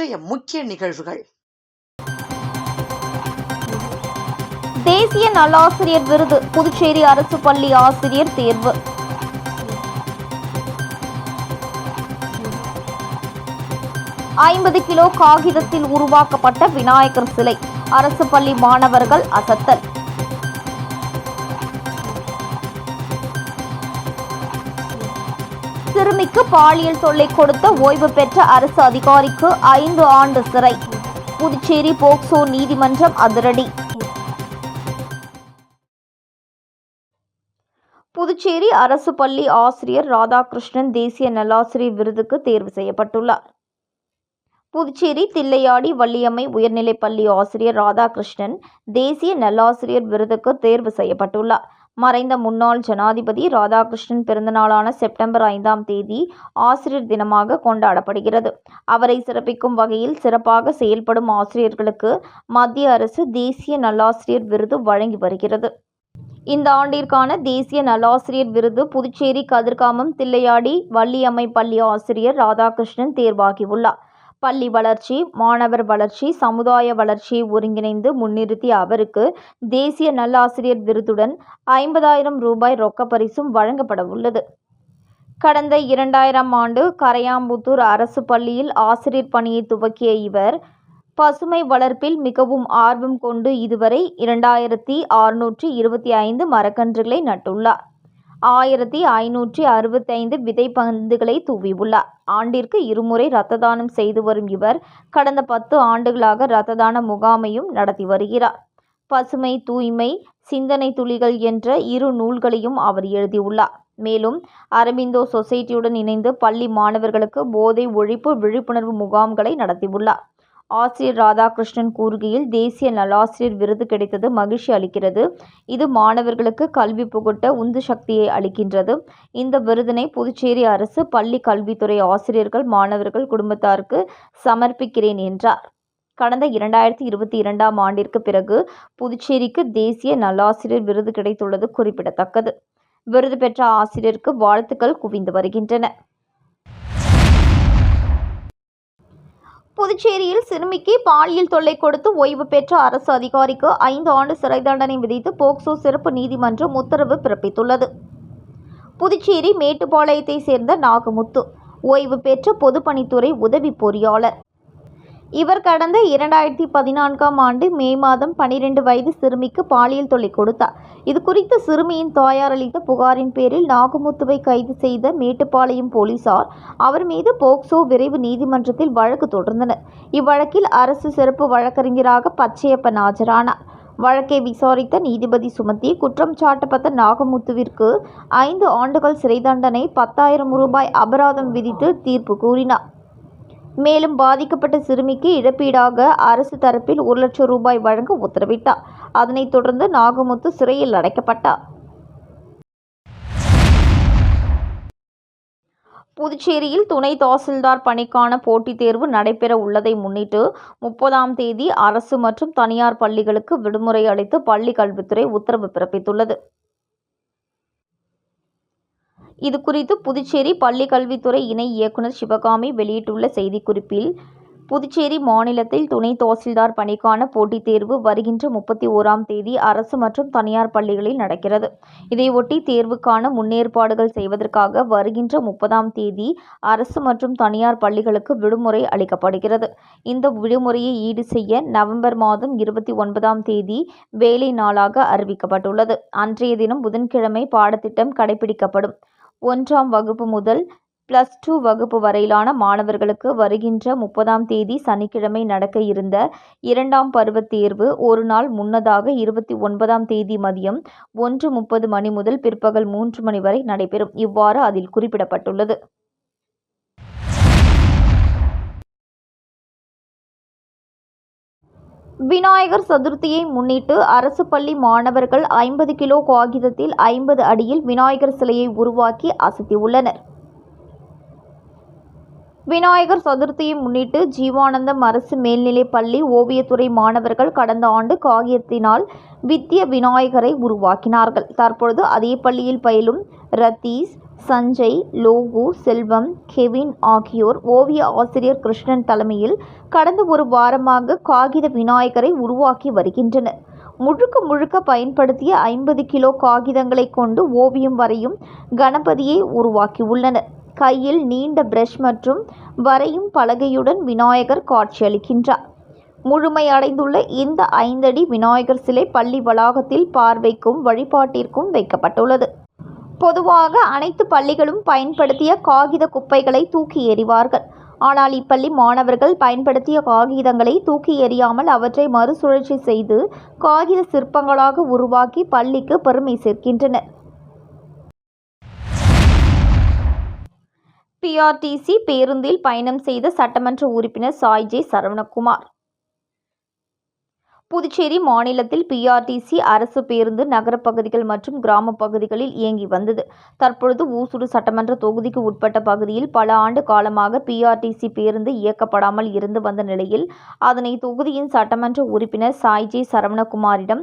இன்றைய முக்கிய நிகழ்வுகள். தேசிய நல்லாசிரியர் விருது புதுச்சேரி அரசு பள்ளி ஆசிரியர் தேர்வு. ஐம்பது கிலோ காகிதத்தில் உருவாக்கப்பட்ட விநாயகர் சிலை அரசு பள்ளி மாணவர்கள் அசத்தல். சிறுமிக்கு பாலியல் தொல்லை கொடுத்த ஓய்வு பெற்ற அரசு அதிகாரிக்கு ஐந்து ஆண்டு சிறை. புதுச்சேரி போக்சோ நீதிமன்றம் அதிரடி. புதுச்சேரி அரசு பள்ளி ஆசிரியர் ராதாகிருஷ்ணன் தேசிய நல்லாசிரியர் விருதுக்கு தேர்வு செய்யப்பட்டுள்ளார். புதுச்சேரி தில்லையாடி வள்ளியம்மை உயர்நிலைப் பள்ளி ஆசிரியர் ராதாகிருஷ்ணன் தேசிய நல்லாசிரியர் விருதுக்கு தேர்வு செய்யப்பட்டுள்ளார். மறைந்த முன்னாள் ஜனாதிபதி ராதாகிருஷ்ணன் பிறந்தநாளான செப்டம்பர் ஐந்தாம் தேதி ஆசிரியர் தினமாக கொண்டாடப்படுகிறது. அவரை சிறப்பிக்கும் வகையில் சிறப்பாக செயல்படும் ஆசிரியர்களுக்கு மத்திய அரசு தேசிய நல்லாசிரியர் விருது வழங்கி வருகிறது. இந்த ஆண்டிற்கான தேசிய நல்லாசிரியர் விருது புதுச்சேரி கதிர்காமம் தில்லையாடி வள்ளியம்மை பள்ளி ஆசிரியர் ராதாகிருஷ்ணன் தேர்வாகியுள்ளார். பள்ளி வளர்ச்சி மாணவர் வளர்ச்சி சமுதாய வளர்ச்சியை ஒருங்கிணைந்து முன்னிறுத்திய அவருக்கு தேசிய நல்லாசிரியர் விருதுடன் ஐம்பதாயிரம் ரூபாய் ரொக்கப்பரிசும் வழங்கப்பட உள்ளது. கடந்த இரண்டாயிரம் ஆண்டு கரையாம்புத்தூர் அரசு பள்ளியில் ஆசிரியர் பணியை துவக்கிய இவர் பசுமை வளர்ப்பில் மிகவும் ஆர்வம் கொண்டு இதுவரை இரண்டாயிரத்தி அறுநூற்றி இருபத்தி ஐந்து மரக்கன்றுகளை நட்டுள்ளார். ஆயிரத்தி ஐநூற்றி அறுபத்தைந்து விதைப்பந்துகளை தூவியுள்ளார். ஆண்டிற்கு இருமுறை இரத்த தானம் செய்து வரும் இவர் கடந்த பத்து ஆண்டுகளாக இரத்த தான முகாமையும் நடத்தி வருகிறார். பசுமை தூய்மை சிந்தனை துளிகள் என்ற இரு நூல்களையும் அவர் எழுதியுள்ளார். மேலும் அரபிந்தோ சொசைட்டியுடன் இணைந்து பள்ளி மாணவர்களுக்கு போதை ஒழிப்பு விழிப்புணர்வு முகாம்களை நடத்தியுள்ளார். ஆசிரியர் ராதாகிருஷ்ணன் கூறுகையில் தேசிய நலாசிரியர் விருது கிடைத்தது மகிழ்ச்சி அளிக்கிறது. இது மாணவர்களுக்கு கல்வி புகட்ட உந்து சக்தியை அளிக்கின்றது. இந்த விருதினை புதுச்சேரி அரசு பள்ளி கல்வித்துறை ஆசிரியர்கள் மாணவர்கள் குடும்பத்தாருக்கு சமர்ப்பிக்கிறேன் என்றார். கடந்த இரண்டாயிரத்தி இருபத்தி இரண்டாம் ஆண்டிற்கு பிறகு புதுச்சேரிக்கு தேசிய நல்லாசிரியர் விருது கிடைத்துள்ளது குறிப்பிடத்தக்கது. விருது பெற்ற ஆசிரியருக்கு வாழ்த்துக்கள் குவிந்து வருகின்றன. புதுச்சேரியில் சிறுமிக்கு பாலியல் தொல்லை கொடுத்து ஓய்வு பெற்ற அரசு அதிகாரிக்கு ஐந்து ஆண்டு சிறை தண்டனை விதித்து போக்சோ சிறப்பு நீதிமன்றம் உத்தரவு பிறப்பித்துள்ளது. புதுச்சேரி மேட்டுப்பாளையத்தை சேர்ந்த நாகமுத்து ஓய்வு பெற்ற பொதுப்பணித்துறை உதவி பொறியாளர். இவர் கடந்த இரண்டாயிரத்தி பதினான்காம் ஆண்டு மே மாதம் பனிரெண்டு வயது சிறுமிக்கு பாலியல் தொல்லை கொடுத்தார். இது குறித்து சிறுமியின் தாயார் அளித்த புகாரின் பேரில் நாகமுத்துவை கைது செய்த மேட்டுப்பாளையம் போலீசார் அவர் மீது போக்சோ விரைவு நீதிமன்றத்தில் வழக்கு தொடர்ந்தனர். இவ்வழக்கில் அரசு சிறப்பு வழக்கறிஞராக பச்சையப்பன் ஆஜரானார். வழக்கை விசாரித்த நீதிபதி சுமத்தி குற்றம் சாட்டப்பட்ட நாகமுத்துவிற்கு ஐந்து ஆண்டுகள் சிறை தண்டனை பத்தாயிரம் ரூபாய் அபராதம் விதித்து தீர்ப்பு கூறினார். மேலும் பாதிக்கப்பட்ட சிறுமிக்கு இழப்பீடாக அரசு தரப்பில் ஒரு லட்சம் ரூபாய் வழங்க உத்தரவிட்டார். அதனைத் தொடர்ந்து நாகமுத்து சிறையில் அடைக்கப்பட்டார். புதுச்சேரியில் துணை தாசில்தார் பணிக்கான போட்டித் தேர்வு நடைபெற உள்ளதை முன்னிட்டு முப்பதாம் தேதி அரசு மற்றும் தனியார் பள்ளிகளுக்கு விடுமுறை அளித்து பள்ளி கல்வித்துறை உத்தரவு பிறப்பித்துள்ளது. இது குறித்து புதுச்சேரி பள்ளி கல்வித்துறை இணை இயக்குனர் சிவகாமி வெளியிட்டுள்ள செய்திக்குறிப்பில் புதுச்சேரி மாநிலத்தில் துணை தாசில்தார் பணிக்கான போட்டித் தேர்வு வருகின்ற முப்பத்தி ஓராம் தேதி அரசு மற்றும் தனியார் பள்ளிகளில் நடக்கிறது. இதையொட்டி தேர்வுக்கான முன்னேற்பாடுகள் செய்வதற்காக வருகின்ற முப்பதாம் தேதி அரசு மற்றும் தனியார் பள்ளிகளுக்கு விடுமுறை அளிக்கப்படுகிறது. இந்த விடுமுறையை ஈடு செய்ய நவம்பர் மாதம் இருபத்தி ஒன்பதாம் தேதி வேலை நாளாக அறிவிக்கப்பட்டுள்ளது. அன்றைய தினம் புதன்கிழமை பாடத்திட்டம் கடைபிடிக்கப்படும். ஒன்றாம் வகுப்பு முதல் பிளஸ் டூ வகுப்பு வரையிலான மாணவர்களுக்கு வருகின்ற முப்பதாம் தேதி சனிக்கிழமை நடக்க இருந்த இரண்டாம் பருவத் தேர்வு ஒரு நாள் முன்னதாக இருபத்தி ஒன்பதாம் தேதி மதியம் ஒன்று முப்பது மணி முதல் பிற்பகல் மூன்று மணி வரை நடைபெறும். இவ்வாறு அதில் குறிப்பிடப்பட்டுள்ளது. விநாயகர் சதுர்த்தியை முன்னிட்டு அரசு பள்ளி மாணவர்கள் ஐம்பது கிலோ காகிதத்தில் ஐம்பது அடியில் விநாயகர் சிலையை உருவாக்கி அசத்தியுள்ளனர். விநாயகர் சதுர்த்தியை முன்னிட்டு ஜீவானந்தம் அரசு மேல்நிலைப் பள்ளி ஓவியத்துறை மாணவர்கள் கடந்த ஆண்டு காகிதத்தினால் வித்திய விநாயகரை உருவாக்கினார்கள். தற்பொழுது அதே பள்ளியில் பயிலும் ரத்தீஸ் சஞ்சய் லோகு செல்வம் கெவின் ஆகியோர் ஓவிய ஆசிரியர் கிருஷ்ணன் தலைமையில் கடந்த ஒரு வாரமாக காகித விநாயகரை உருவாக்கி வருகின்றனர். முழுக்க முழுக்க பயன்படுத்திய ஐம்பது கிலோ காகிதங்களை கொண்டு ஓவியம் வரையும் கணபதியை உருவாக்கியுள்ளனர். கையில் நீண்ட பிரஷ் மற்றும் வரையும் பலகையுடன் விநாயகர் காட்சியளிக்கின்றார். முழுமையடைந்துள்ள இந்த ஐந்தடி விநாயகர் சிலை பள்ளி வளாகத்தில் பார்வைக்கும் வழிபாட்டிற்கும் வைக்கப்பட்டுள்ளது. பொதுவாக அனைத்து பள்ளிகளும் பயன்படுத்திய காகித குப்பைகளை தூக்கி எறிவார்கள். ஆனால் இப்பள்ளி மாணவர்கள் பயன்படுத்திய காகிதங்களை தூக்கி எறியாமல் அவற்றை மறுசுழற்சி செய்து காகித சிற்பங்களாக உருவாக்கி பள்ளிக்கு பெருமை சேர்க்கின்றனர். பிஆர்டிசி பேருந்தில் பயணம் செய்த சட்டமன்ற உறுப்பினர் சாய்ஜே சரவணகுமார். புதுச்சேரி மாநிலத்தில் பிஆர்டிசி அரசு பேருந்து நகரப்பகுதிகள் மற்றும் கிராமப் பகுதிகளில் இயங்கி வந்தது. தற்பொழுது ஊசுடு சட்டமன்ற தொகுதிக்கு உட்பட்ட பகுதியில் பல ஆண்டு காலமாக பிஆர்டிசி பேருந்து இயக்கப்படாமல் இருந்து வந்த நிலையில் அதனை தொகுதியின் சட்டமன்ற உறுப்பினர் சாய்ஜே சரவணகுமாரிடம்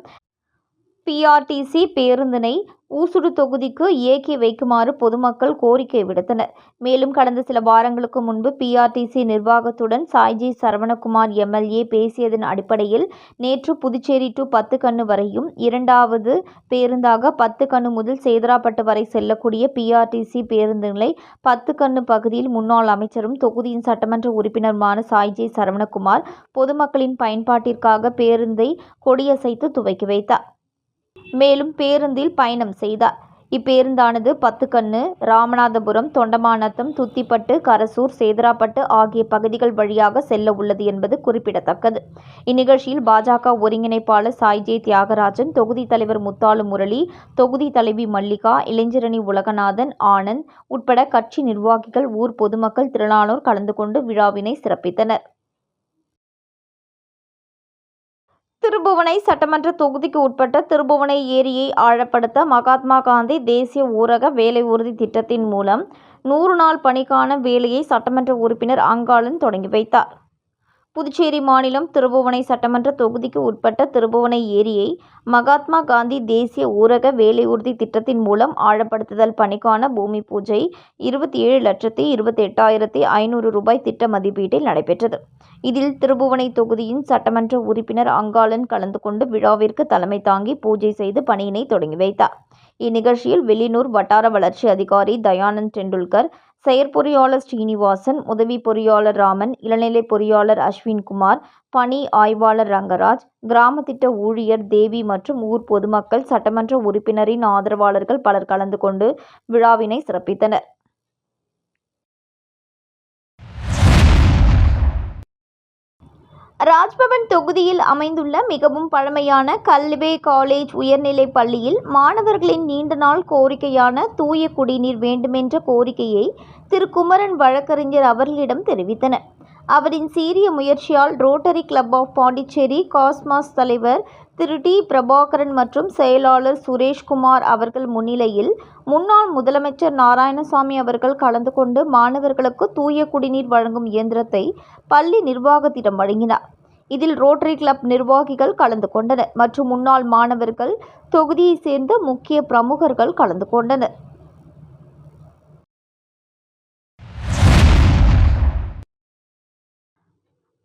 பிஆர்டிசி பேருந்தினை ஊசுடு தொகுதிக்கு இயக்கி வைக்குமாறு பொதுமக்கள் கோரிக்கை விடுத்தனர். மேலும் கடந்த சில வாரங்களுக்கு முன்பு பிஆர்டிசி நிர்வாகத்துடன் சாய்ஜி சரவணகுமார் எம்எல்ஏ பேசியதன் அடிப்படையில் நேற்று புதுச்சேரி டு பத்து கண்ணு வரையும் இரண்டாவது பேருந்தாக பத்து கண்ணு முதல் சேதராப்பட்டு வரை செல்லக்கூடிய பிஆர்டிசி பேருந்துகளை பத்துக்கண்ணு பகுதியில் முன்னாள் அமைச்சரும் தொகுதியின் சட்டமன்ற உறுப்பினருமான சாய்ஜி சரவணகுமார் பொதுமக்களின் பயன்பாட்டிற்காக பேருந்தை கொடியசைத்து துவக்கி வைத்தார். மேலும் பேருந்தில் பயணம் செய்தார். இப்பேருந்தானது பத்துக்கண்ணு ராமநாதபுரம் தொண்டமாநத்தம் துத்திப்பட்டு கரசூர் சேதராப்பட்டு ஆகிய பகுதிகள் வழியாக செல்ல உள்ளது என்பது குறிப்பிடத்தக்கது. இந்நிகழ்ச்சியில் பாஜக ஒருங்கிணைப்பாளர் சாய்ஜே தியாகராஜன் தொகுதி தலைவர் முத்தாலு முரளி தொகுதி தலைவி மல்லிகா இளைஞரணி உலகநாதன் ஆனந்த் உட்பட கட்சி நிர்வாகிகள் ஊர் பொதுமக்கள் திரளானோர் கலந்து கொண்டு விழாவினை சிறப்பித்தனர். திருபுவனை சட்டமன்ற தொகுதிக்கு உட்பட்ட திருபுவனை ஏரியை ஆழப்படுத்த மகாத்மா காந்தி தேசிய ஊரக வேலை உறுதி திட்டத்தின் மூலம் நூறு நாள் பணிக்கான வேலையை சட்டமன்ற உறுப்பினர் அங்காளன் தொடங்கி வைத்தார். புதுச்சேரி மாநிலம் திருபுவனை சட்டமன்ற தொகுதிக்கு உட்பட்ட திருபுவனை ஏரியை மகாத்மா காந்தி தேசிய ஊரக வேலை உறுதி திட்டத்தின் மூலம் ஆழப்படுத்துதல் பணிக்கான பூமி பூஜை இருபத்தி ஏழு லட்சத்தி இருபத்தி எட்டாயிரத்தி ஐநூறு ரூபாய் திட்ட மதிப்பீட்டில் நடைபெற்றது. இதில் திருபுவனை தொகுதியின் சட்டமன்ற உறுப்பினர் அங்காளன் கலந்து கொண்டு விழாவிற்கு தலைமை தாங்கி பூஜை செய்து பணியினை தொடங்கி வைத்தார். இந்நிகழ்ச்சியில் வெளியூர் வட்டார வளர்ச்சி அதிகாரி தயானந்த் டெண்டுல்கர் செயற்பொறியாளர் ஸ்ரீனிவாசன் உதவி பொறியாளர் ராமன் இளநிலை பொறியாளர் அஸ்வின்குமார் பணி ஆய்வாளர் ரங்கராஜ் கிராம திட்ட ஊழியர் தேவி மற்றும் ஊர் பொதுமக்கள் சட்டமன்ற உறுப்பினரின் ஆதரவாளர்கள் பலர் கலந்து கொண்டு விழாவினை சிறப்பித்தனர். ராஜ்பவன் தொகுதியில் அமைந்துள்ள மிகவும் பழமையான கல்வே காலேஜ் உயர்நிலைப் பள்ளியில் மாணவர்களின் நீண்ட நாள் கோரிக்கையான தூய குடிநீர் வேண்டுமென்ற கோரிக்கையை திரு குமரன் வழக்கறிஞர் அவர்களிடம் தெரிவித்தனர். அவரின் சீரிய முயற்சியால் Rotary club of Pondicherry Cosmos தலைவர் திரு டி. பிரபாகரன் மற்றும் செயலாளர் சுரேஷ்குமார் அவர்கள் முன்னிலையில் முன்னாள் முதலமைச்சர் நாராயணசாமி அவர்கள் கலந்து கொண்டு மாணவர்களுக்கு தூய குடிநீர் வழங்கும் இயந்திரத்தை பள்ளி நிர்வாகத்திடம் வழங்கினார். இதில் ரோட்டரி கிளப் நிர்வாகிகள் கலந்து கொண்டனர் மற்றும் முன்னாள் மாணவர்கள் தொகுதியைச் சேர்ந்த முக்கிய பிரமுகர்கள் கலந்து கொண்டனர்.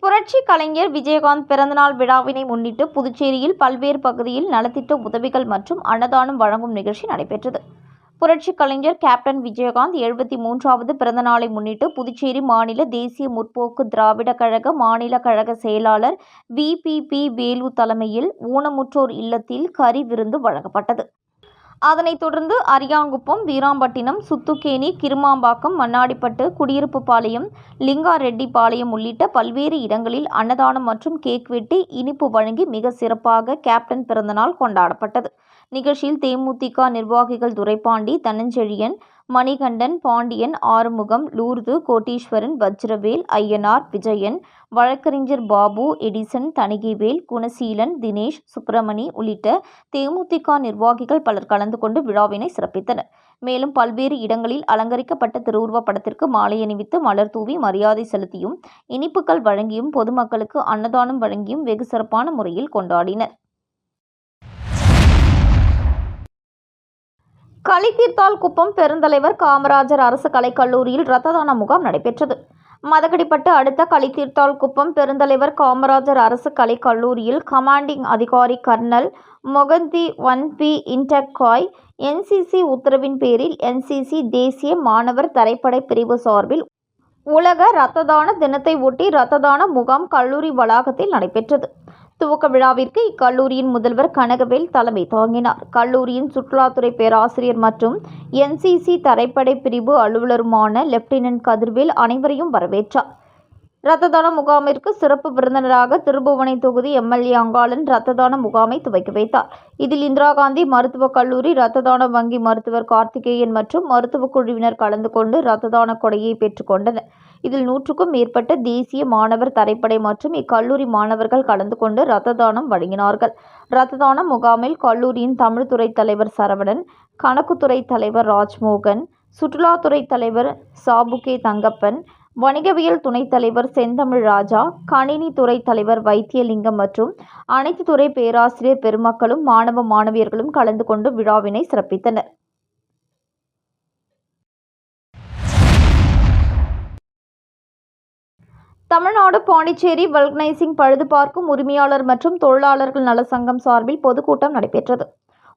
புரட்சி கலைஞர் விஜயகாந்த் பிறந்தநாள் விழாவினை முன்னிட்டு புதுச்சேரியில் பல்வேறு பகுதியில் நலத்திட்ட உதவிகள் மற்றும் அன்னதானம் வழங்கும் நிகழ்ச்சி நடைபெற்றது. புரட்சி கலைஞர் கேப்டன் விஜயகாந்த் எழுபத்தி மூன்றாவது பிறந்தநாளை முன்னிட்டு புதுச்சேரி மாநில தேசிய முற்போக்கு திராவிட கழக மாநில கழக செயலாளர் விபிபி வேலு தலைமையில் ஊனமுற்றோர் இல்லத்தில் கறி விருந்து வழங்கப்பட்டது. அதனைத் தொடர்ந்து அரியாங்குப்பம் வீராம்பட்டினம் சுத்துக்கேணி கிருமாம்பாக்கம் மண்ணாடிப்பட்டு லிங்காரெட்டி பாளையம் உள்ளிட்ட பல்வேறு இடங்களில் அன்னதானம் மற்றும் கேக் வெட்டி இனிப்பு வழங்கி மிக சிறப்பாக கேப்டன் பிறந்தநாள் கொண்டாடப்பட்டது. நிகழ்ச்சியில் தேமுதிக நிர்வாகிகள் துரைப்பாண்டி தனஞ்செழியன் மணிகண்டன் பாண்டியன் ஆறுமுகம் லூர்து கோட்டீஸ்வரன் வஜ்ரவேல் ஐயனார் விஜயன் வழக்கறிஞர் பாபு எடிசன் தணிகைவேல் குணசீலன் தினேஷ் சுப்பிரமணி உள்ளிட்ட தேமுதிக நிர்வாகிகள் பலர் கலந்து கொண்டு விழாவினை சிறப்பித்தனர். மேலும் பல்வேறு இடங்களில் அலங்கரிக்கப்பட்ட திருவுருவப் படத்திற்கு மாலை அணிவித்து மலர் தூவி மரியாதை செலுத்தியும் இனிப்புகள் வழங்கியும் பொதுமக்களுக்கு அன்னதானம் வழங்கியும் வெகு சிறப்பான முறையில் கொண்டாடினர். களித்தீர்த்தால் குப்பம் பெருந்தலைவர் காமராஜர் அரசு கலைக்கல்லூரியில் இரத்த தான முகாம் நடைபெற்றது. மதகடிப்பட்டு அடுத்த களித்தீர்த்தால் குப்பம் பெருந்தலைவர் காமராஜர் அரசு கலைக்கல்லூரியில் கமாண்டிங் அதிகாரி கர்னல் மொகந்தி ஒன் பி இன்டர்காய் என்சிசி உத்தரவின் பேரில் என்சிசி தேசிய மாணவர் தரைப்படை பிரிவு சார்பில் உலக இரத்த தான தினத்தை ஒட்டி இரத்த தான முகாம் கல்லூரி வளாகத்தில் நடைபெற்றது. துவக்க விழாவிற்கு இக்கல்லூரியின் முதல்வர் கனகவேல் தலைமை தாங்கினார். கல்லூரியின் சுற்றுலாத்துறை பேராசிரியர் மற்றும் என்சிசி தரைப்படை பிரிவு அலுவலருமான லெப்டினன்ட் கதிர்வேல் அனைவரையும் வரவேற்றார். இரத்த தான முகாமிற்கு சிறப்பு விருந்தினராக திருபுவனை தொகுதி எம்எல்ஏ அங்காளன் இரத்த தான முகாமை துவக்கி வைத்தார். இதில் இந்திரா காந்தி மருத்துவக் கல்லூரி இரத்த தான வங்கி மருத்துவர் கார்த்திகேயன் மற்றும் மருத்துவக் குழுவினர் கலந்து கொண்டு இரத்த தான கொடையை பெற்றுக்கொண்டனர் இதில் நூற்றுக்கும் மேற்பட்ட தேசிய மாணவர் தரைப்படை மற்றும் இக்கல்லூரி மாணவர்கள் கலந்து கொண்டு இரத்த தானம் வழங்கினார்கள். இரத்த தான முகாமில் கல்லூரியின் தமிழ் துறை தலைவர் சரவணன் கணக்குத்துறை தலைவர் ராஜ்மோகன் சுற்றுலாத்துறை தலைவர் சாபுகே தங்கப்பன் வணிகவியல் துணைத் தலைவர் செந்தமிழ் ராஜா கணினி துறை தலைவர் வைத்தியலிங்கம் மற்றும் அனைத்து துறை பேராசிரியர் பெருமக்களும் மாணவ மாணவியர்களும் கலந்து கொண்டு விழாவினை சிறப்பித்தனர். தமிழ்நாடு பாண்டிச்சேரி வல்கனைசிங் பழுது பார்க்கும் உரிமையாளர் மற்றும் தொழிலாளர்கள் நல சங்கம் சார்பில் பொதுக்கூட்டம் நடைபெற்றது.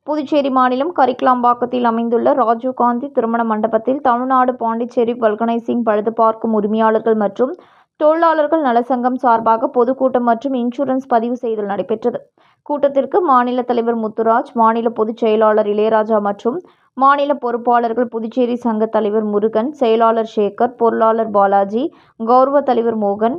புதுச்சேரி மாநிலம் கரிக்கலாம்பாக்கத்தில் அமைந்துள்ள ராஜீவ்காந்தி திருமண மண்டபத்தில் தமிழ்நாடு பாண்டிச்சேரி வல்கனைசிங் பழுது பார்க்கும் உரிமையாளர்கள் மற்றும் தொழிலாளர்கள் நலசங்கம் சார்பாக பொதுக்கூட்டம் மற்றும் இன்சூரன்ஸ் பதிவு செய்தல் நடைபெற்றது. கூட்டத்திற்கு மாநில தலைவர் முத்துராஜ் மாநில பொதுச் செயலாளர் இளையராஜா மற்றும் மாநில பொறுப்பாளர்கள் புதுச்சேரி சங்க தலைவர் முருகன் செயலாளர் சேகர் பொருளாளர் பாலாஜி கௌரவ தலைவர் மோகன்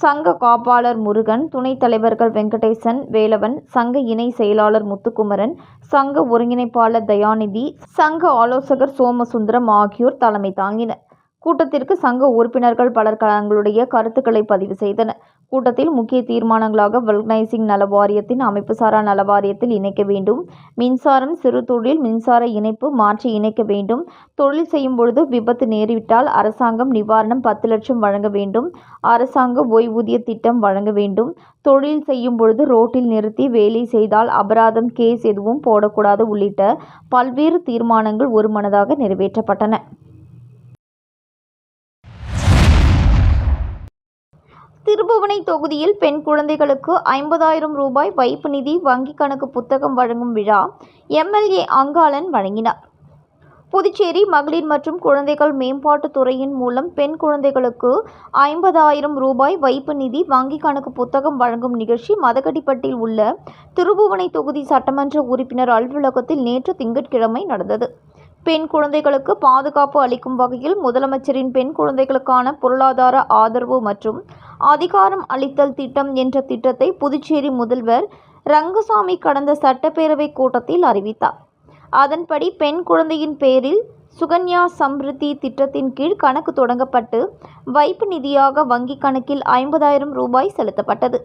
சங்க காப்பாளர் முருகன் துணைத் தலைவர்கள் வெங்கடேசன் வேலவன் சங்க இணை செயலாளர் முத்துக்குமரன் சங்க ஒருங்கிணைப்பாளர் தயாநிதி சங்க ஆலோசகர் சோமசுந்தரம் ஆகியோர் தலைமை தாங்கினர். கூட்டத்திற்கு சங்க உறுப்பினர்கள் பலர் தங்களுடைய கருத்துக்களை பதிவு செய்தனர். கூட்டத்தில் முக்கிய தீர்மானங்களாக வல்கனைசிங் நல வாரியத்தின் அமைப்புசாரா நல வாரியத்தில் இணைக்க வேண்டும். மின்சாரம் சிறு தொழில் மின்சார இணைப்பு மாற்றி இணைக்க வேண்டும். தொழில் செய்யும் பொழுது விபத்து நேரிவிட்டால் அரசாங்கம் நிவாரணம் பத்து லட்சம் வழங்க வேண்டும். அரசாங்க ஓய்வூதிய திட்டம் வழங்க வேண்டும். தொழில் செய்யும் பொழுது ரோட்டில் நிறுத்தி வேலை செய்தால் அபராதம் கேஸ் எதுவும் போடக்கூடாது உள்ளிட்ட பல்வேறு தீர்மானங்கள் ஒருமனதாக நிறைவேற்றப்பட்டன. திருபுவனை தொகுதியில் பெண் குழந்தைகளுக்கு ஐம்பதாயிரம் ரூபாய் வைப்பு நிதி வங்கிக் கணக்கு புத்தகம் வழங்கும் விழா எம்எல்ஏ அங்காளன் வழங்கினார். புதுச்சேரி மகளிர் மற்றும் குழந்தைகள் மேம்பாட்டுத் துறையின் மூலம் பெண் குழந்தைகளுக்கு ஐம்பதாயிரம் ரூபாய் வைப்பு நிதி வங்கிக் கணக்கு புத்தகம் வழங்கும் நிகழ்ச்சி மதகடிப்பட்டில் உள்ள திருபுவனை தொகுதி சட்டமன்ற உறுப்பினர் அலுவலகத்தில் நேற்று திங்கட்கிழமை நடந்தது. பெண் குழந்தைகளுக்கு பாதுகாப்பு அளிக்கும் வகையில் முதலமைச்சரின் பெண் குழந்தைகளுக்கான பொருளாதார ஆதரவு மற்றும் அதிகாரம் அளித்தல் திட்டம் என்ற திட்டத்தை புதுச்சேரி முதல்வர் ரங்கசாமி கடந்த சட்டப்பேரவை கூட்டத்தில் அறிவித்தார். அதன்படி பெண் குழந்தையின் பேரில் சுகன்யா சம்ருத்தி திட்டத்தின் கீழ் கணக்கு தொடங்கப்பட்டு வைப்பு நிதியாக வங்கிக் கணக்கில் ஐம்பதாயிரம் ரூபாய் செலுத்தப்பட்டது.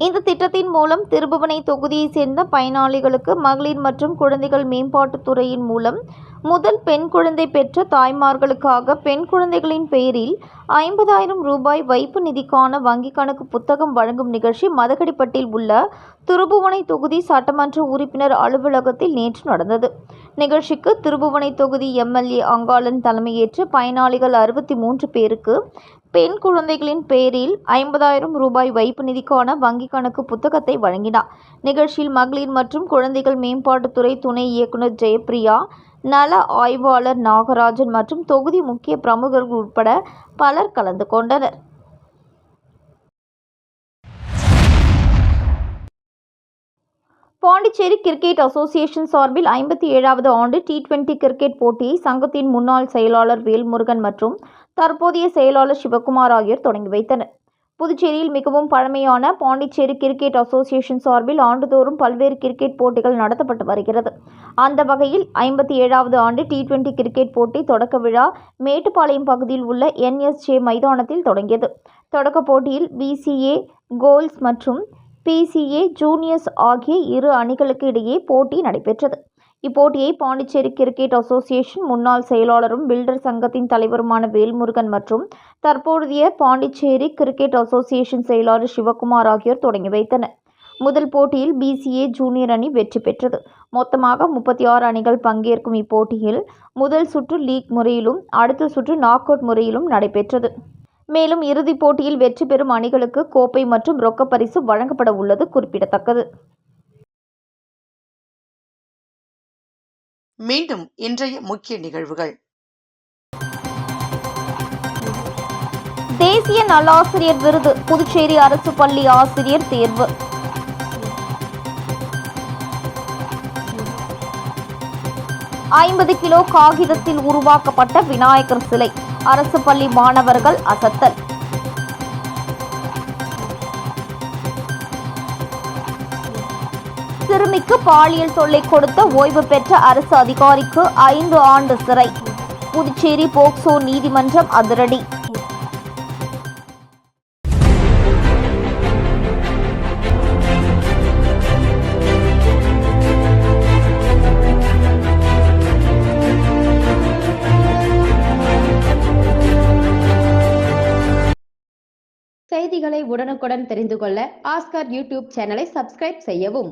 இந்த திட்டத்தின் மூலம் திருபுவனை தொகுதியைச் சேர்ந்த பயனாளிகளுக்கு மகளிர் மற்றும் குழந்தைகள் மேம்பாட்டுத் துறையின் மூலம் முதல் பெண் குழந்தை பெற்ற தாய்மார்களுக்காக பெண் குழந்தைகளின் பெயரில் ஐம்பதாயிரம் ரூபாய் வைப்பு நிதிக்கான வங்கிக் கணக்கு புத்தகம் வழங்கும் நிகழ்ச்சி மதகடிப்பட்டில் உள்ள திருபுவனை தொகுதி சட்டமன்ற உறுப்பினர் அலுவலகத்தில் நேற்று நடந்தது. நிகழ்ச்சிக்கு திருபுவனை தொகுதி எம்எல்ஏ அங்காளன் தலைமையேற்று பயனாளிகள் அறுபத்தி மூன்று பேருக்கு பெண் குழந்தைகளின் பெயரில் ஐம்பதாயிரம் ரூபாய் வைப்பு நிதிக்கான வங்கிக் கணக்கு புத்தகத்தை வழங்கினார். நிகழ்ச்சியில் மகளிர் மற்றும் குழந்தைகள் மேம்பாட்டுத்துறை துணை இயக்குநர் ஜெயப்பிரியா நல ஆய்வாளர் நாகராஜன் மற்றும் தொகுதி முக்கிய பிரமுகர்கள் உட்பட பலர் கலந்து கொண்டனர். பாண்டிச்சேரி கிரிக்கெட் அசோசியேஷன் சார்பில் ஐம்பத்தி ஏழாவது ஆண்டு டி டுவெண்டி கிரிக்கெட் போட்டியை சங்கத்தின் முன்னாள் செயலாளர் வேல்முருகன் மற்றும் தற்போதைய செயலாளர் சிவகுமார் ஆகியோர் தொடங்கி வைத்தனர். புதுச்சேரியில் மிகவும் பழமையான பாண்டிச்சேரி கிரிக்கெட் அசோசியேஷன் சார்பில் ஆண்டுதோறும் பல்வேறு கிரிக்கெட் போட்டிகள் நடத்தப்பட்டு வருகிறது. அந்த வகையில் ஐம்பத்தி ஏழாவது ஆண்டு டி டுவெண்டி கிரிக்கெட் போட்டி தொடக்க விழா மேட்டுப்பாளையம் பகுதியில் உள்ள என்எஸ்ஜே மைதானத்தில் தொடங்கியது. தொடக்க போட்டியில் பிசிஏ கோல்ஸ் மற்றும் பிசிஏ ஜூனியர்ஸ் ஆகிய இரு அணிகளுக்கு இடையே போட்டி நடைபெற்றது. இப்போட்டியை பாண்டிச்சேரி கிரிக்கெட் அசோசியேஷன் முன்னாள் செயலாளரும் பில்டர் சங்கத்தின் தலைவருமான வேல்முருகன் மற்றும் தற்போதைய பாண்டிச்சேரி கிரிக்கெட் அசோசியேஷன் செயலாளர் சிவகுமார் ஆகியோர் தொடங்கி வைத்தனர். முதல் போட்டியில் பிசிஏ ஜூனியர் அணி வெற்றி பெற்றது. மொத்தமாக முப்பத்தி ஆறு அணிகள் பங்கேற்கும் இப்போட்டியில் முதல் சுற்று லீக் முறையிலும் அடுத்த சுற்று நாக் அவுட் முறையிலும் நடைபெற்றது. மேலும் இறுதிப் போட்டியில் வெற்றி பெறும் அணிகளுக்கு கோப்பை மற்றும் ரொக்கப் பரிசு வழங்கப்பட உள்ளது குறிப்பிடத்தக்கது. மீண்டும் இன்றைய முக்கிய நிகழ்வுகள். தேசிய நல்லாசிரியர் விருது புதுச்சேரி அரசு பள்ளி ஆசிரியர் தேர்வு. ஐம்பது கிலோ காகிதத்தில் உருவாக்கப்பட்ட விநாயகர் சிலை அரசு பள்ளி மாணவர்கள் அசத்தல். சிறுமிக்கு பாலியல் தொல்லை கொடுத்த ஓய்வு பெற்ற அரசு அதிகாரிக்கு ஐந்து ஆண்டு சிறை. புதுச்சேரி போக்சோ நீதிமன்றம் அதிரடி. செய்திகளை உடனுக்குடன் தெரிந்து கொள்ள ஆஸ்கார் யூடியூப் சேனலை சப்ஸ்கிரைப் செய்யவும்.